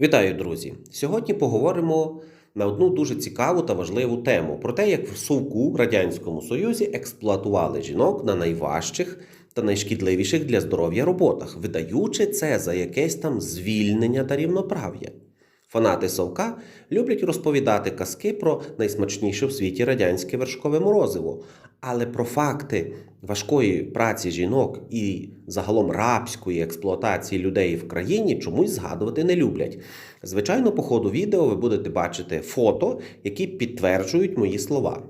Вітаю, друзі! Сьогодні поговоримо на одну дуже цікаву та важливу тему про те, як в Совку Радянському Союзі експлуатували жінок на найважчих та найшкідливіших для здоров'я роботах, видаючи це за якесь там звільнення та рівноправ'я. Фанати Совка люблять розповідати казки про найсмачніше в світі радянське вершкове морозиво, але про факти важкої праці жінок і загалом рабської експлуатації людей в країні чомусь згадувати не люблять. Звичайно, по ходу відео ви будете бачити фото, які підтверджують мої слова.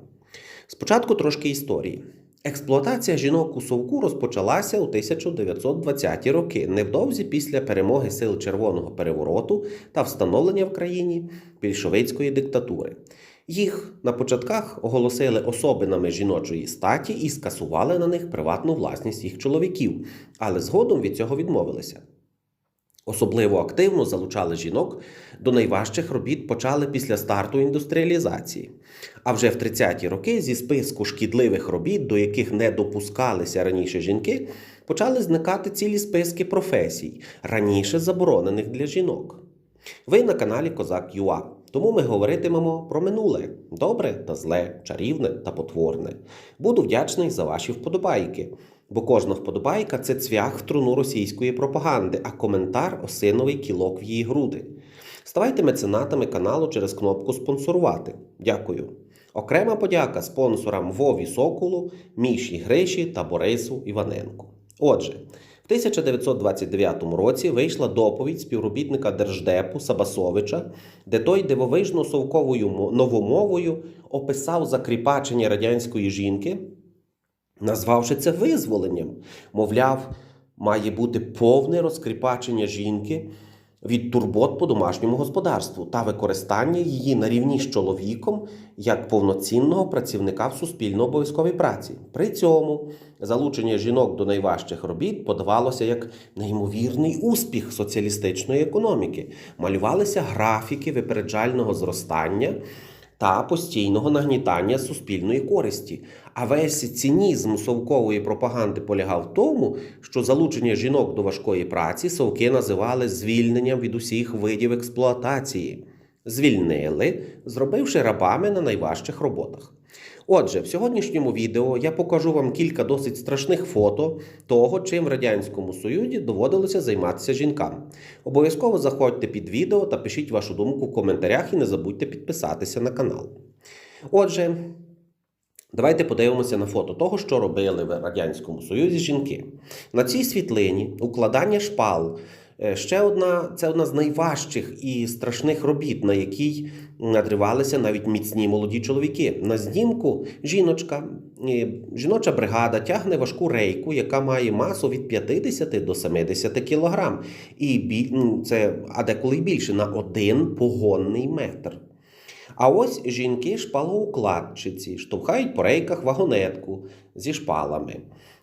Спочатку трошки історії. Експлуатація жінок у Совку розпочалася у 1920-ті роки, невдовзі після перемоги сил Червоного перевороту та встановлення в країні більшовицької диктатури. Їх на початках оголосили особинами жіночої статі і скасували на них приватну власність їх чоловіків, але згодом від цього відмовилися. Особливо активно залучали жінок до найважчих робіт почали після старту індустріалізації. А вже в 30-ті роки зі списку шкідливих робіт, до яких не допускалися раніше жінки, почали зникати цілі списки професій, раніше заборонених для жінок. Ви на каналі Козак Юа. Тому ми говоритимемо про минуле добре та зле, чарівне та потворне. Буду вдячний за ваші вподобайки, бо кожна вподобайка це цвях в труну російської пропаганди, а коментар осиновий кілок в її груди. Ставайте меценатами каналу через кнопку спонсорувати. Дякую. Окрема подяка спонсорам Вові Соколу, Міші Гриші та Борису Іваненку. Отже, в 1929 році вийшла доповідь співробітника Держдепу Сабасовича, де той дивовижно совковою новомовою описав закріпачення радянської жінки, назвавши це визволенням. Мовляв, має бути повне розкріпачення жінки від турбот по домашньому господарству та використання її на рівні з чоловіком як повноцінного працівника в суспільно-обов'язковій праці. При цьому залучення жінок до найважчих робіт подавалося як неймовірний успіх соціалістичної економіки. Малювалися графіки випереджального зростання та постійного нагнітання суспільної користі. А весь цинізм совкової пропаганди полягав в тому, що залучення жінок до важкої праці совки називали звільненням від усіх видів експлуатації. Звільнили, зробивши рабами на найважчих роботах. Отже, в сьогоднішньому відео я покажу вам кілька досить страшних фото того, чим в Радянському Союзі доводилося займатися жінкам. Обов'язково заходьте під відео та пишіть вашу думку в коментарях і не забудьте підписатися на канал. Отже, давайте подивимося на фото того, що робили в Радянському Союзі жінки. На цій світлині укладання шпал. Е, Ще одна це одна з найважчих і страшних робіт, на якій надривалися навіть міцні молоді чоловіки. На знімку жіночка, е, жіноча бригада тягне важку рейку, яка має масу від 50 до 70 кг. І це, а деколи більше на один погонний метр. А ось жінки шпалоукладчиці штовхають по рейках вагонетку зі шпалами.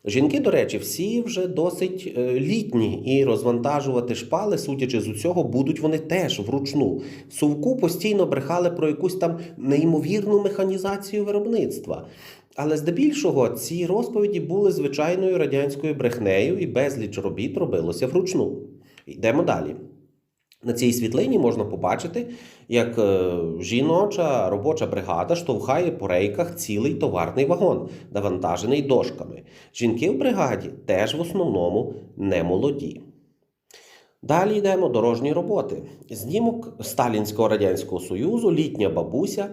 Жінки, до речі, всі вже досить е, літні і розвантажувати шпали, судячи з усього, будуть вони теж вручну. В совку постійно брехали про якусь там неймовірну механізацію виробництва. Але здебільшого ці розповіді були звичайною радянською брехнею, і безліч робіт робилося вручну. Йдемо далі. На цій світлині можна побачити, як е, жіноча робоча бригада штовхає по рейках цілий товарний вагон, навантажений дошками. Жінки в бригаді теж в основному не молоді. Далі йдемо дорожні роботи. Знімок Сталінського Радянського Союзу, літня бабуся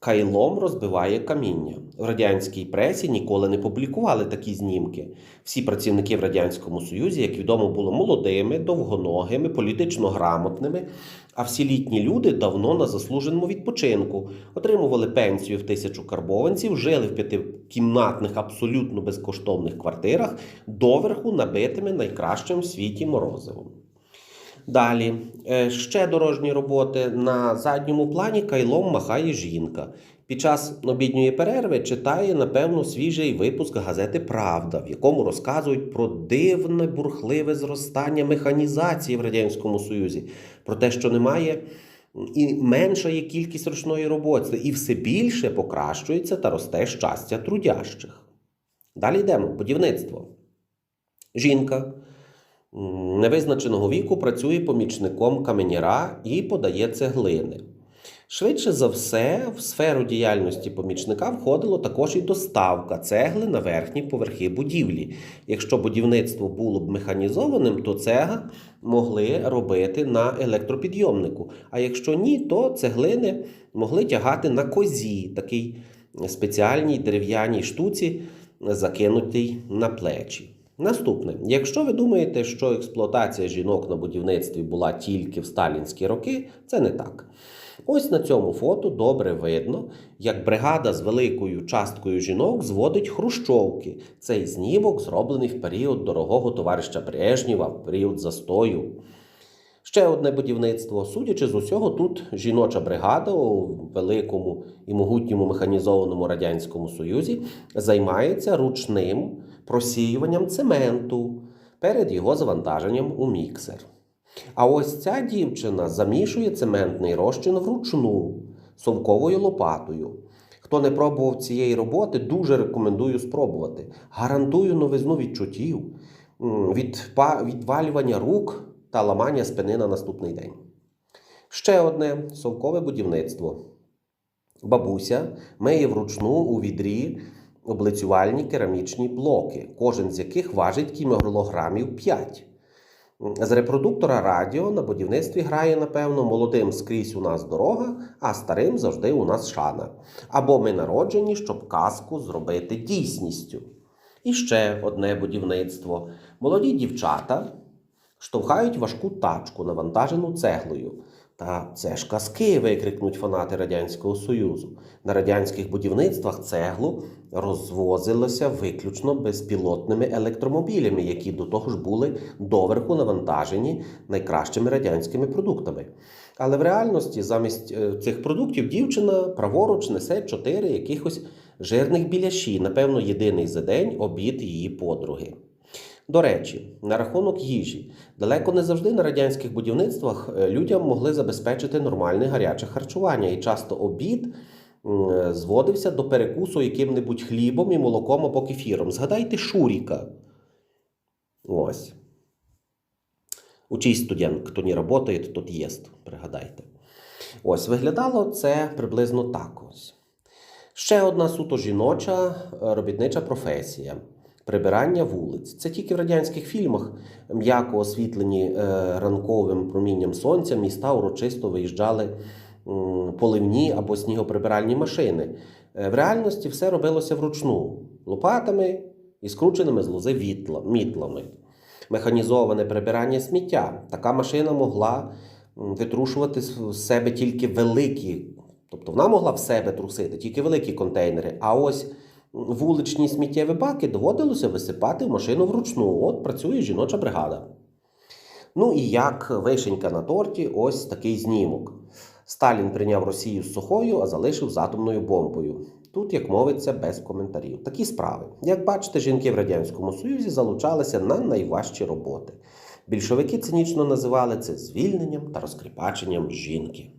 кайлом розбиває каміння. В радянській пресі ніколи не публікували такі знімки. Всі працівники в Радянському Союзі, як відомо, були молодими, довгоногими, політично грамотними, а всі літні люди давно на заслуженому відпочинку, отримували пенсію в тисячу карбованців, жили в п'ятикімнатних абсолютно безкоштовних квартирах, доверху набитими найкращим в світі морозивом. Далі е, ще дорожні роботи на задньому плані кайлом махає жінка. Під час обідньої перерви читає, напевно, свіжий випуск газети Правда, в якому розказують про дивне бурхливе зростання механізації в Радянському Союзі, про те, що немає і менша є кількість ручної роботи, і все більше покращується та росте щастя трудящих. Далі йдемо. Будівництво. Жінка невизначеного віку працює помічником каменяра і подає цеглини. Швидше за все, в сферу діяльності помічника входило також і доставка цегли на верхні поверхи будівлі. Якщо будівництво було б механізованим, то цега могли робити на електропідйомнику. А якщо ні, то цеглини могли тягати на козі, такій спеціальній дерев'яній штуці, закинутій на плечі. Наступне, якщо ви думаєте, що експлуатація жінок на будівництві була тільки в сталінські роки, це не так. Ось на цьому фото добре видно, як бригада з великою часткою жінок зводить хрущовки. Цей знімок зроблений в період дорогого товариша Брежнєва, в період застою. Ще одне будівництво. Судячи з усього, тут жіноча бригада у великому і могутньому механізованому Радянському Союзі займається ручним просіюванням цементу перед його завантаженням у міксер. А ось ця дівчина замішує цементний розчин вручну совковою лопатою. Хто не пробував цієї роботи, дуже рекомендую спробувати. Гарантую новизну відчуттів, м, відпа- відвалювання рук та ламання спини на наступний день. Ще одне совкове будівництво. Бабуся миє вручну у відрі облицювальні керамічні блоки, кожен з яких важить кілограмів 5. З репродуктора радіо на будівництві грає, напевно, молодим скрізь у нас дорога, а старим завжди у нас шана. Або ми народжені, щоб казку зробити дійсністю. І ще одне будівництво. Молоді дівчата штовхають важку тачку, навантажену цеглою. Та це ж казки, викрикнуть фанати Радянського Союзу. На радянських будівництвах цеглу розвозилося виключно безпілотними електромобілями, які до того ж були доверху навантажені найкращими радянськими продуктами. Але в реальності замість е, цих продуктів дівчина праворуч несе чотири якихось жирних біляші, напевно, єдиний за день обід її подруги. До речі, на рахунок їжі, далеко не завжди на радянських будівництвах е, людям могли забезпечити нормальне гаряче харчування, і часто обід зводився до перекусу яким-небудь хлібом і молоком або кефіром. Згадайте Шуріка. Ось. Учись, студент, хто не працює, тот єст. Пригадайте. Ось, виглядало це приблизно так ось. Ще одна суто жіноча е, робітнича професія прибирання вулиць. Це тільки в радянських фільмах м'яко освітлені е, ранковим промінням сонця, міста урочисто виїжджали поливні або снігоприбиральні машини. Е, в реальності все робилося вручну лопатами і скрученими з лози мітлами. Механізоване прибирання сміття. Така машина могла витрушувати з себе тільки великі, тобто вона могла в себе трусити тільки великі контейнери. А ось вуличні сміттєві баки доводилося висипати в машину вручну. От працює жіноча бригада. Ну і як вишенька на торті, ось такий знімок. Сталін прийняв Росію з сухою, а залишив з атомною бомбою. Тут, як мовиться, без коментарів. Такі справи. Як бачите, жінки в Радянському Союзі залучалися на найважчі роботи. Більшовики цинічно називали це звільненням та розкріпаченням жінки.